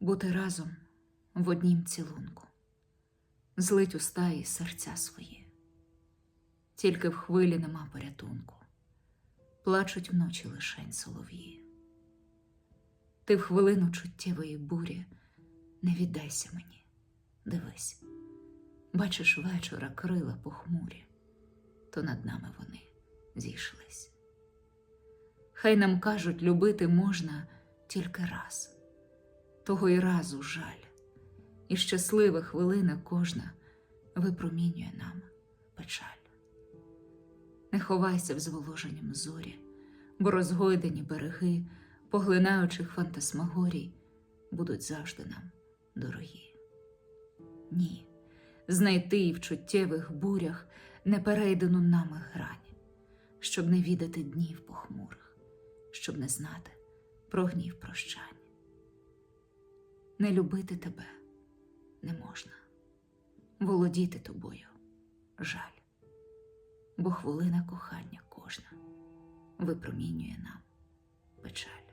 бути разом в однім цілунку, злить уста і серця свої. Тільки в хвилі нема порятунку, плачуть вночі лишень солов'ї. Ти в хвилину чуттєвої бурі не віддайся мені, дивись, бачиш вечора крила похмурі, то над нами вони зійшлись. Хай нам кажуть, любити можна тільки раз, того й разу жаль, і щаслива хвилина кожна випромінює нам печаль. Не ховайся в зволоженням зорі, бо розгойдені береги, поглинаючих фантасмагорій, будуть завжди нам дорогі. Ні, знайти і в чуттєвих бурях неперейдену нами грань, щоб не відати днів похмурих, щоб не знати про гнів прощань. Не любити тебе не можна, володіти тобою жаль, бо хвилина кохання кожна випромінює нам печаль.